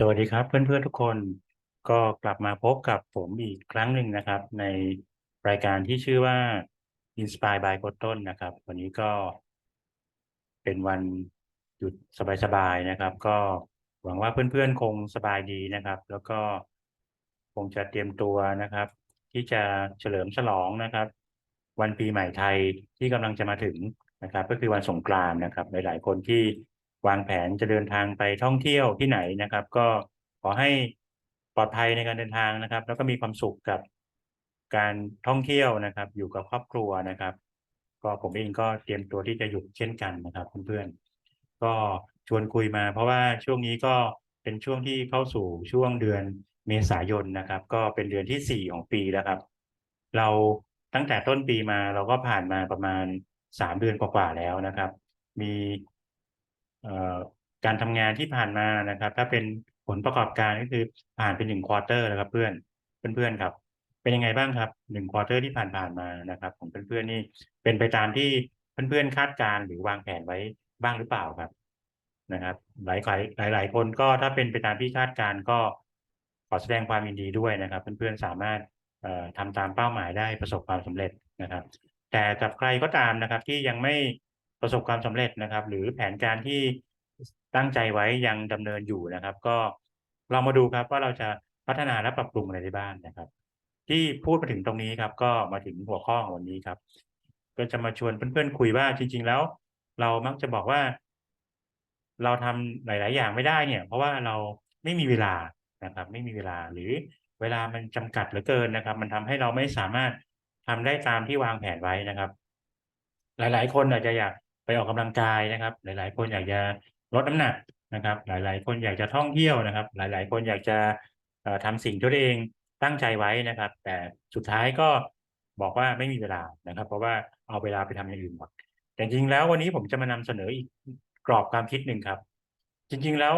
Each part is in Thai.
สวัสดีครับเพื่อนๆทุกคนก็กลับมาพบกับผมอีกครั้งหนึ่งนะครับ ในรายการที่ชื่อว่า Inspire by โคตต้นนะครับ วันนี้ก็เป็นวันหยุดสบายๆนะครับ ก็หวังว่าเพื่อนๆคงสบายดีนะครับ แล้วก็คงจะเตรียมตัวนะครับ ที่จะเฉลิมฉลองนะครับ วันปีใหม่ไทยที่กำลังจะมาถึงนะครับ ก็คือวันสงกรานต์นะครับ หลายๆคนที่ วางแผนจะเดินทางไปท่องเที่ยวที่ไหนนะครับ ก็ขอให้ปลอดภัยในการเดินทางนะครับ แล้วก็มีความสุขกับการท่องเที่ยวนะครับ อยู่กับครอบครัวนะครับ ก็ผมเองก็เตรียมตัวที่จะหยุดเช่นกันนะครับเพื่อนๆก็ชวนคุยมา เพราะว่าช่วงนี้ก็เป็นช่วงที่เข้าสู่ช่วงเดือนเมษายนนะครับ ก็เป็นเดือนที่สี่ของปีแล้วครับ เราตั้งแต่ต้นปีมาเราก็ผ่านมาประมาณสามเดือนกว่าๆแล้วนะครับ มี การทำงานที่ผ่านมานะครับ ถ้าเป็นผลประกอบการก็คือผ่านเป็นหนึ่งควอเตอร์แล้วครับเพื่อนเพื่อนๆครับ เป็นยังไงบ้างครับหนึ่งควอเตอร์ที่ผ่านๆมานะครับของเพื่อนๆนี่เป็นไปตามที่เพื่อนๆคาดการณ์หรือวางแผนไว้บ้างหรือเปล่าครับนะครับ หลายหลายหลายคนก็ถ้าเป็นไปตามที่คาดการณ์ก็ขอแสดงความยินดีด้วยนะครับ เพื่อนๆสามารถเอ่อทำตามเป้าหมายได้ประสบความสำเร็จนะครับ แต่กับใครก็ตามนะครับที่ยังไม่ ประสบความสำเร็จนะครับ หรือแผนการที่ตั้งใจไว้ยังดำเนินอยู่นะครับ ก็ลองมาดูครับว่าเราจะพัฒนาและปรับปรุงอะไรได้บ้างนะครับ ที่พูดมาถึงตรงนี้ครับ ก็มาถึงหัวข้อของวันนี้ครับ ก็จะมาชวนเพื่อนๆคุยว่าจริง ๆ แล้ว เรามักจะบอกว่า เราทำหลาย ๆ อย่างไม่ได้เนี่ย เพราะว่าเราไม่มีเวลานะครับ ไม่มีเวลาหรือเวลามันจำกัดเหลือเกินนะครับ มันทำให้เราไม่สามารถทำได้ตามที่วางแผนไว้นะครับ หลาย ๆ คนอาจจะอยาก ไปออกกำลังกายนะครับ หลาย ๆ คนอยากจะลดน้ำหนักนะครับ หลาย ๆ คนอยากจะท่องเที่ยวนะครับ หลาย ๆ คนอยากจะเอ่อทำสิ่งที่ตัวเองตั้งใจไว้นะครับ แต่สุดท้ายก็บอกว่าไม่มีเวลานะครับ เพราะว่าเอาเวลาไปทำอย่างอื่นหมดแต่จริงแล้ววันนี้ผมจะมานำเสนออีกกรอบความคิดหนึ่งครับ จริง ๆแล้ว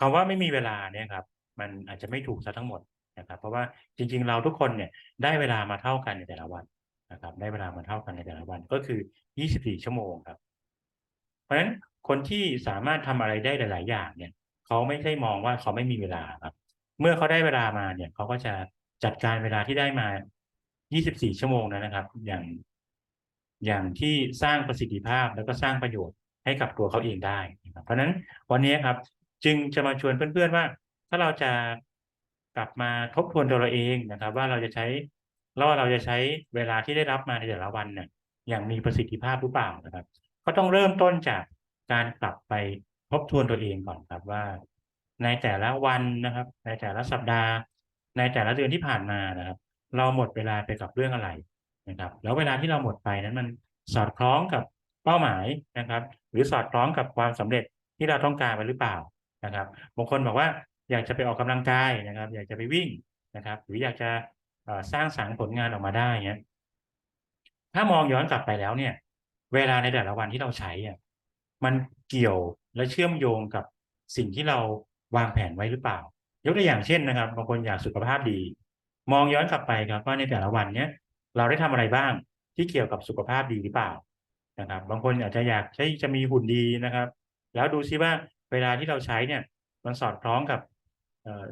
คำว่าไม่มีเวลาเนี่ยครับ มันอาจจะไม่ถูกซะทั้งหมดนะครับ เพราะว่าจริง ๆ เราทุกคนเนี่ยได้เวลามาเท่ากันในแต่ละวันนะครับ ได้เวลามาเท่ากันในแต่ละวันก็คือ 24 ชั่วโมงครับ เพราะฉะนั้นคนที่สามารถทำอะไรได้หลาย ๆ อย่างเนี่ยเขาไม่ใช่มองว่าเขาไม่มีเวลาครับ เมื่อเขาได้เวลามาเนี่ยเขาก็จะจัดการเวลาที่ได้มา 24 ชั่วโมงนั้นนะครับ อย่าง อย่างที่สร้างประสิทธิภาพแล้วก็สร้างประโยชน์ให้กับตัวเขาเองได้นะครับเพราะฉะนั้นวันนี้ครับ จึงจะมาชวนเพื่อน ๆ ว่า ถ้าเราจะกลับมาทบทวนตัวเราเองนะครับ ว่าเราจะใช้แล้วว่าเราจะใช้เวลาที่ได้รับมาในแต่ละวันเนี่ยอย่างมีประสิทธิภาพหรือเปล่านะครับ ก็ต้องเริ่มต้นจากการกลับไปทบทวนตัวเองก่อนครับว่า ในแต่ละวันนะครับ ในแต่ละสัปดาห์ ในแต่ละเดือนที่ผ่านมานะครับ เราหมดเวลาไปกับเรื่องอะไรนะครับ แล้วเวลาที่เราหมดไปนั้นมันสอดคล้องกับเป้าหมายนะครับ หรือสอดคล้องกับความสำเร็จที่เราต้องการไว้หรือเปล่านะครับบางคนบอกว่าอยากจะไปออกกำลังกายนะครับ อยากจะไปวิ่งนะครับ หรืออยากจะสร้างสรรค์ผลงานออกมาได้เงี้ยถ้ามองย้อนกลับไปแล้วเนี่ย เวลาในแต่ละวันที่เราใช้อะมันเกี่ยวและเชื่อมโยงกับสิ่งที่เราวางแผนไว้หรือเปล่า ยกตัวอย่างเช่นนะครับบางคนอยากสุขภาพดี มองย้อนกลับไปครับว่าในแต่ละวันเนี้ยเราได้ทำอะไรบ้างที่เกี่ยวกับสุขภาพดีหรือเปล่านะครับ บางคนอาจจะอยากใช้จะมีหุ่นดีนะครับ แล้วดูซิว่าเวลาที่เราใช้เนี่ยมันสอดคล้องกับ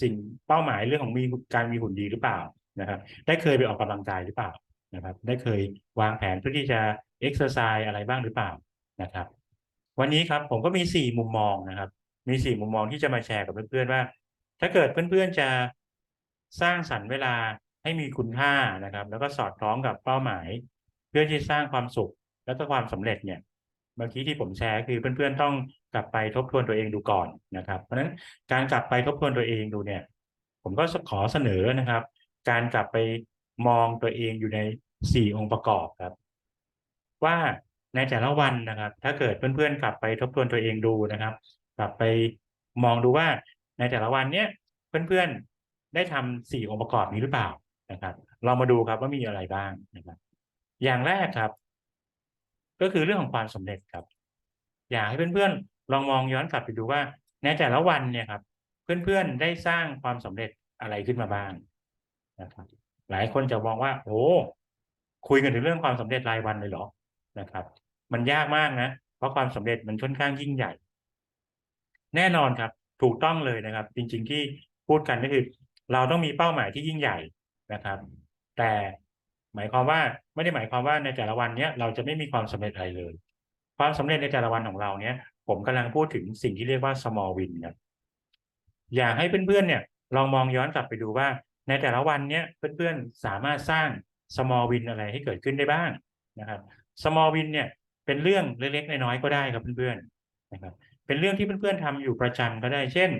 สิ่งเป้าหมายเรื่องของมีการมีหุ่นดีหรือเปล่านะครับ ได้เคยไปออกกำลังกายหรือเปล่านะครับ ได้เคยวางแผนเพื่อที่จะ เอ็กซ์ไซส์อะไรบ้างหรือเปล่านะครับ วันนี้ครับผมก็มีสี่มุมมองนะครับ มีสี่มุมมองที่จะมาแชร์กับเพื่อนๆว่า ถ้าเกิดเพื่อนๆจะสร้างสรรค์เวลาให้มีคุณค่านะครับ แล้วก็สอดคล้องกับเป้าหมาย เพื่อที่สร้างความสุขแล้วก็ความสำเร็จเนี่ยเมื่อกี้ที่ผมแชร์คือเพื่อนๆต้องกลับไปทบทวนตัวเองดูก่อนนะครับ เพราะฉะนั้นการกลับไปทบทวนตัวเองดูเนี่ย ผมก็ขอเสนอนะครับ การกลับไปมองตัวเองอยู่ในสี่องค์ประกอบครับ ว่าในแต่ละวันนะครับ ถ้าเกิดเพื่อนๆกลับไปทบทวนตัวเองดูนะครับ กลับไปมองดูว่าในแต่ละวันเนี้ยเพื่อนๆได้ทำสี่องค์ประกอบนี้หรือเปล่านะครับ เรามาดูครับว่ามีอะไรบ้างนะครับ อย่างแรกครับ ก็คือเรื่องของความสำเร็จครับ อยากให้เพื่อนๆลองมองย้อนกลับไปดูว่า ในแต่ละวันเนี่ยครับ เพื่อนๆได้สร้างความสำเร็จอะไรขึ้นมาบ้างนะครับ หลายคนจะมองว่าโอ้คุยกันถึงเรื่องความสำเร็จรายวันเลยเหรอ นะครับ มันยากมากนะ เพราะความสำเร็จมันค่อนข้างยิ่งใหญ่ แน่นอนครับ ถูกต้องเลยนะครับ จริง ๆ ที่พูดกันก็คือ เราต้องมีเป้าหมายที่ยิ่งใหญ่นะครับ แต่หมายความว่าไม่ได้หมายความว่าในแต่ละวันเนี้ยเราจะไม่มีความสำเร็จอะไรเลย ความสำเร็จในแต่ละวันของเราเนี้ยผมกำลังพูดถึงสิ่งที่เรียกว่า small win ครับอยากให้เพื่อนๆเนี่ยลองมองย้อนกลับไปดูว่าในแต่ละวันเนี้ยเพื่อนๆสามารถสร้าง small win อะไรให้เกิดขึ้นได้บ้างนะครับ small win เนี่ยเป็นเรื่องเล็กๆน้อยๆก็ได้ครับเพื่อนๆนะครับ เป็นเรื่องที่เพื่อนๆทำอยู่ประจำก็ได้ เช่น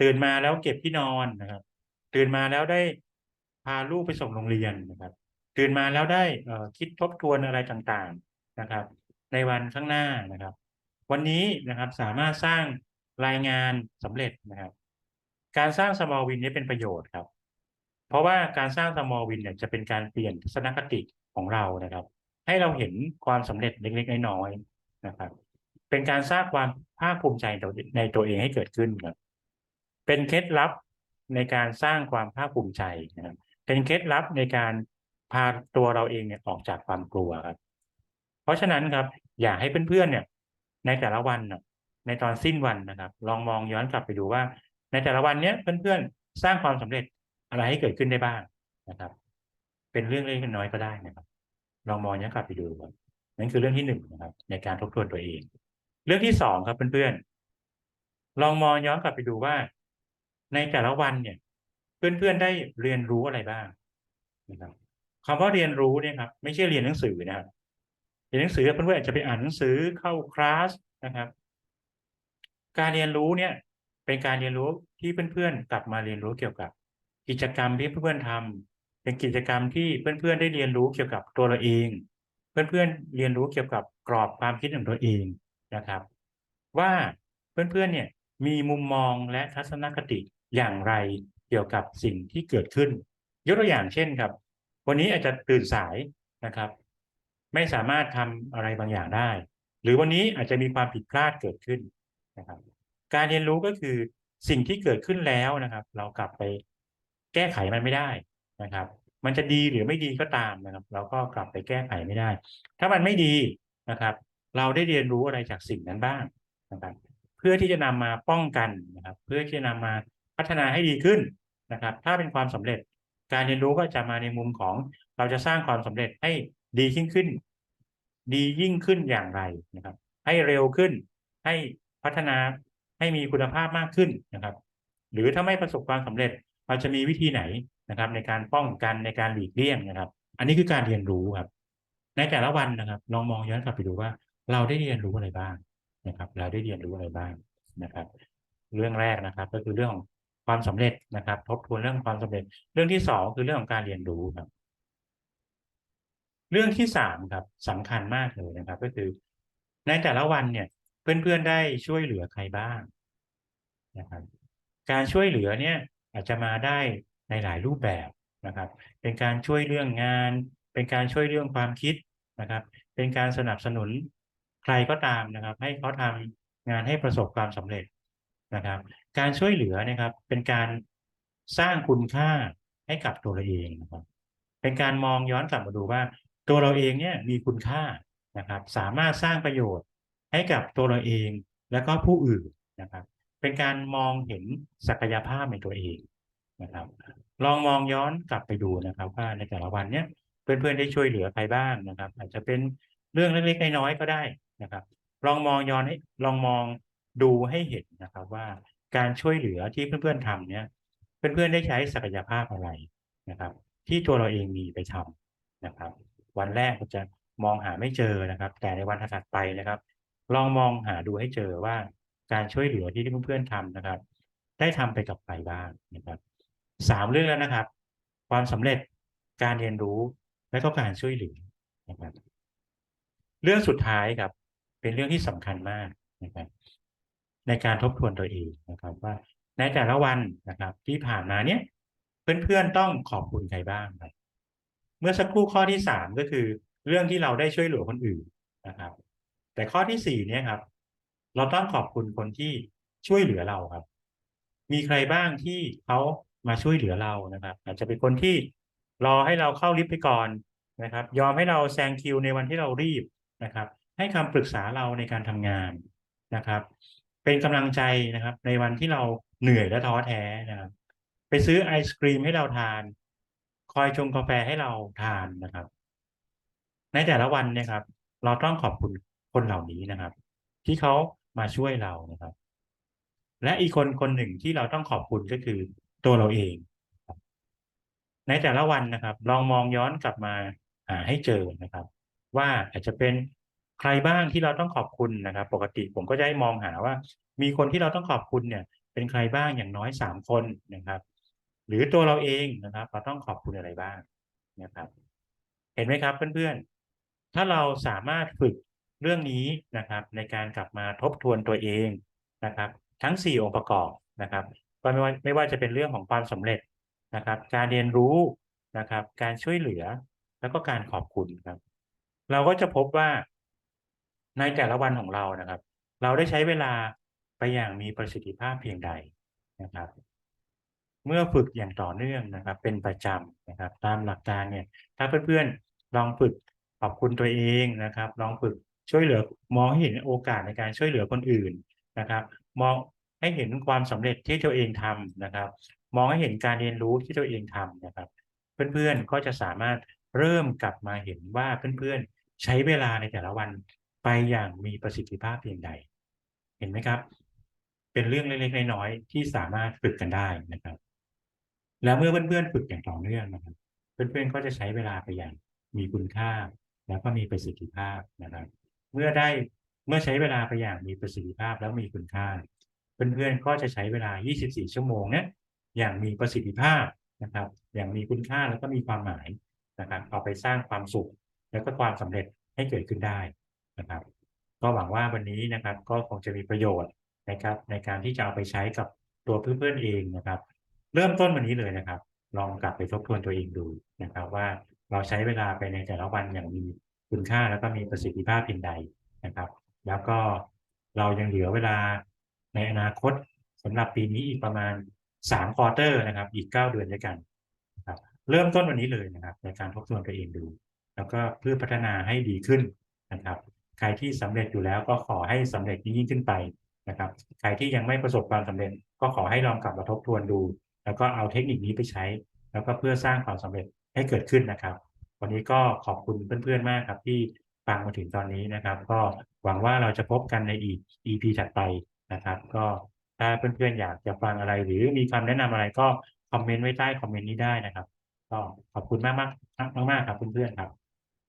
ตื่นมาแล้วเก็บที่นอนนะครับ ตื่นมาแล้วได้พาลูกไปส่งโรงเรียนนะครับ ตื่นมาแล้วได้เออคิดทบทวนอะไรต่างๆนะครับ ในวันข้างหน้านะครับ วันนี้นะครับสามารถสร้างรายงานสำเร็จนะครับ การสร้าง small win นี้เป็นประโยชน์ครับ เพราะว่าการสร้าง small win เนี่ยจะเป็นการเปลี่ยนทัศนคติของเรานะครับ ให้เราเห็นความสำเร็จเล็กๆน้อยๆนะครับ เป็นการสร้างความภาคภูมิใจในตัวเองให้เกิดขึ้นครับ เป็นเคล็ดลับในการสร้างความภาคภูมิใจนะครับ เป็นเคล็ดลับในการพาตัวเราเองเนี่ยออกจากความกลัวครับ เพราะฉะนั้นครับ อยากให้เพื่อนๆเนี่ย ในแต่ละวันน่ะในตอนสิ้นวันนะครับ ลองมองย้อนกลับไปดูว่า ในแต่ละวันเนี้ยเพื่อนๆสร้างความสำเร็จอะไรให้เกิดขึ้นได้บ้างนะครับ เป็นเรื่องเล็กๆน้อยก็ได้นะครับ ลองมองย้อนกลับไปดูครับนั่นคือเรื่องที่หนึ่งนะครับ ในการทบทวนตัวเอง เรื่องที่สองครับเพื่อนๆลองมองย้อนกลับไปดูว่า ในแต่ละวันเนี่ย เพื่อนๆได้เรียนรู้อะไรบ้างนะครับคำว่าเรียนรู้เนี่ยครับ ไม่ใช่เรียนหนังสือนะครับเรียนหนังสือเพื่อนๆอาจจะไปอ่านหนังสือเข้าคลาสนะครับ การเรียนรู้เนี่ย เป็นการเรียนรู้ที่เพื่อนๆกลับมาเรียนรู้เกี่ยวกับ กิจกรรมที่เพื่อนๆทำ เป็นกิจกรรมที่เพื่อนๆได้เรียนรู้เกี่ยวกับตัวเราเอง เพื่อนๆเรียนรู้เกี่ยวกับกรอบความคิดของตัวเองนะครับ ว่าเพื่อนๆเนี่ยมีมุมมองและทัศนคติอย่างไรเกี่ยวกับสิ่งที่เกิดขึ้น ยกตัวอย่างเช่นครับ วันนี้อาจจะตื่นสายนะครับ ไม่สามารถทำอะไรบางอย่างได้ หรือวันนี้อาจจะมีความผิดพลาดเกิดขึ้นนะครับ การเรียนรู้ก็คือสิ่งที่เกิดขึ้นแล้วนะครับ เรากลับไปแก้ไขมันไม่ได้ นะครับ มันจะดีหรือไม่ดีก็ตามนะครับ เราก็กลับไปแก้ไขไม่ได้ ถ้ามันไม่ดีนะครับ เราได้เรียนรู้อะไรจากสิ่งนั้นบ้างนะครับ เพื่อที่จะนำมาป้องกันนะครับ เพื่อที่จะนำมาพัฒนาให้ดีขึ้นนะครับ ถ้าเป็นความสำเร็จการเรียนรู้ก็จะมาในมุมของเราจะสร้างความสำเร็จให้ดียิ่งขึ้น ดียิ่งขึ้นอย่างไรนะครับ ให้เร็วขึ้น ให้พัฒนาให้มีคุณภาพมากขึ้นนะครับ หรือถ้าไม่ประสบความสำเร็จเราจะมีวิธีไหน นะครับ ในการป้องกันในการหลีกเลี่ยงนะครับ อันนี้คือการเรียนรู้ครับ ในแต่ละวันนะครับลองมองย้อนกลับไปดูว่า เราได้เรียนรู้อะไรบ้างนะครับ เราได้เรียนรู้อะไรบ้างนะครับ เรื่องแรกนะครับ ก็คือเรื่องของความสำเร็จนะครับ ทบทวนเรื่องความสำเร็จ เรื่องที่สองคือเรื่องของการเรียนรู้ครับ เรื่องที่สามครับสำคัญมากเลยนะครับ ก็คือ ในแต่ละวันเนี่ย เพื่อนๆได้ช่วยเหลือใครบ้างนะครับ การช่วยเหลือเนี่ย อาจจะมาได้ ในหลายรูปแบบนะครับ เป็นการช่วยเรื่องงาน เป็นการช่วยเรื่องความคิดนะครับ เป็นการสนับสนุนใครก็ตามนะครับ ให้เขาทำงานให้ประสบความสำเร็จนะครับ การช่วยเหลือนะครับ เป็นการสร้างคุณค่าให้กับตัวเราเองนะครับ เป็นการมองย้อนกลับมาดูว่า ตัวเราเองเนี่ยมีคุณค่านะครับ สามารถสร้างประโยชน์ให้กับตัวเราเองและก็ผู้อื่นนะครับ เป็นการมองเห็นศักยภาพในตัวเองนะครับ ลองมองย้อนกลับไปดูนะครับว่าในแต่ละวันเนี้ยเพื่อนๆได้ช่วยเหลือใครบ้างนะครับ อาจจะเป็นเรื่องเล็กๆน้อยๆก็ได้นะครับ ลองมองย้อนให้ลองมองดูให้เห็นนะครับว่าการช่วยเหลือที่เพื่อนๆทำเนี้ยเพื่อนๆได้ใช้ศักยภาพอะไรนะครับ ที่ตัวเราเองมีไปทำนะครับ วันแรกก็จะมองหาไม่เจอนะครับ แต่ในวันถัดไปนะครับ ลองมองหาดูให้เจอว่าการช่วยเหลือที่เพื่อนๆทำนะครับ ได้ทำไปกับใครบ้างนะครับ สามเรื่องแล้วนะครับ ความสำเร็จการเรียนรู้และก็การช่วยเหลือนะครับ เรื่องสุดท้ายครับ เป็นเรื่องที่สำคัญมากนะครับ ในการทบทวนตัวเองนะครับ ว่าในแต่ละวันนะครับ ที่ผ่านมาเนี้ยเพื่อนๆต้องขอบคุณใครบ้างครับเมื่อสักครู่ข้อที่สามก็คือ เรื่องที่เราได้ช่วยเหลือคนอื่นนะครับ แต่ข้อที่สี่เนี่ยครับ เราต้องขอบคุณคนที่ช่วยเหลือเราครับ มีใครบ้างที่เขา มาช่วยเหลือเรานะครับ อาจจะเป็นคนที่รอให้เราเข้าลิฟต์ไปก่อนนะครับ ยอมให้เราแซงคิวในวันที่เรารีบนะครับ ให้คำปรึกษาเราในการทำงานนะครับ เป็นกำลังใจนะครับ ในวันที่เราเหนื่อยและท้อแท้นะครับ ไปซื้อไอศกรีมให้เราทาน คอยชงกาแฟให้เราทานนะครับ ในแต่ละวันเนี่ยครับ เราต้องขอบคุณคนเหล่านี้นะครับ ที่เขามาช่วยเรานะครับ และอีกคนคนหนึ่งที่เราต้องขอบคุณก็คือ ตัวเราเอง ในแต่ละวันนะครับ ลองมองย้อนกลับมาหาให้เจอนะครับ ว่าอาจจะเป็นใครบ้างที่เราต้องขอบคุณนะครับ ปกติผมก็จะให้มองหาว่า มีคนที่เราต้องขอบคุณเนี่ย เป็นใครบ้างอย่างน้อยสามคนนะครับ หรือตัวเราเองนะครับ เราต้องขอบคุณอะไรบ้างนะครับ เห็นไหมครับเพื่อนๆ ถ้าเราสามารถฝึกเรื่องนี้นะครับ ในการกลับมาทบทวนตัวเองนะครับ ทั้ง 4 องค์ประกอบนะครับ ก็ไม่ว่าไม่ว่าจะเป็นเรื่องของความสำเร็จนะครับ การเรียนรู้นะครับ การช่วยเหลือแล้วก็การขอบคุณครับ เราก็จะพบว่าในแต่ละวันของเรานะครับ เราได้ใช้เวลาไปอย่างมีประสิทธิภาพเพียงใดนะครับ เมื่อฝึกอย่างต่อเนื่องนะครับ เป็นประจำนะครับ ตามหลักการเนี่ย ถ้าเพื่อนๆลองฝึกขอบคุณตัวเองนะครับ ลองฝึกช่วยเหลือมองให้เห็นโอกาสในการช่วยเหลือคนอื่นนะครับ มอง ให้เห็นความสำเร็จที่ตัวเองทำนะครับ มองให้เห็นการเรียนรู้ที่ตัวเองทำนะครับ เพื่อนๆก็จะสามารถเริ่มกลับมาเห็นว่าเพื่อนๆใช้เวลาในแต่ละวันไปอย่างมีประสิทธิภาพเพียงใด เห็นไหมครับ เป็นเรื่องเล็กๆน้อยๆที่สามารถฝึกกันได้นะครับ แล้วเมื่อเพื่อนๆฝึกอย่างต่อเนื่องนะครับ เพื่อนๆก็จะใช้เวลาไปอย่างมีคุณค่า แล้วก็มีประสิทธิภาพนะครับ เมื่อได้เมื่อใช้เวลาไปอย่างมีประสิทธิภาพแล้วมีคุณค่า เพื่อนๆก็จะใช้เวลา 24 ชั่วโมงเนี่ยอย่างมีประสิทธิภาพนะครับ อย่างมีคุณค่าแล้วก็มีความหมายนะครับ เอาไปสร้างความสุข แล้วก็ความสำเร็จให้เกิดขึ้นได้นะครับ ก็หวังว่าวันนี้นะครับก็คงจะมีประโยชน์นะครับ ในการที่จะเอาไปใช้กับตัวเพื่อนๆเองนะครับ เริ่มต้นวันนี้เลยนะครับ ลองกลับไปทบทวนตัวเองดูนะครับ ว่าเราใช้เวลาไปในแต่ละวันอย่างมีคุณค่าแล้วก็มีประสิทธิภาพเพียงใดนะครับ แล้วก็เรายังเหลือเวลา ในอนาคตสำหรับปีนี้อีกประมาณ3ควอเตอร์นะครับ อีก9เดือนด้วยกันนะครับเริ่มต้นวันนี้เลยนะครับ ในการทบทวนตัวเองดู แล้วก็เพื่อพัฒนาให้ดีขึ้นนะครับ ใครที่สำเร็จอยู่แล้วก็ขอให้สำเร็จยิ่งขึ้นไปนะครับ ใครที่ยังไม่ประสบความสำเร็จ ก็ขอให้ลองกลับมาทบทวนดู แล้วก็เอาเทคนิคนี้ไปใช้ แล้วก็เพื่อสร้างความสำเร็จให้เกิดขึ้นนะครับ วันนี้ก็ขอบคุณเพื่อนๆมากครับที่ฟังมาถึงตอนนี้นะครับ ก็หวังว่าเราจะพบกันในอีก EP ถัดไป นะครับ ก็ถ้าเพื่อนๆอยากจะฟังอะไร หรือมีคำแนะนำอะไรก็คอมเมนต์ไว้ใต้คอมเมนต์นี้ได้นะครับ ก็ขอบคุณมากมากมากๆครับเพื่อนๆครับ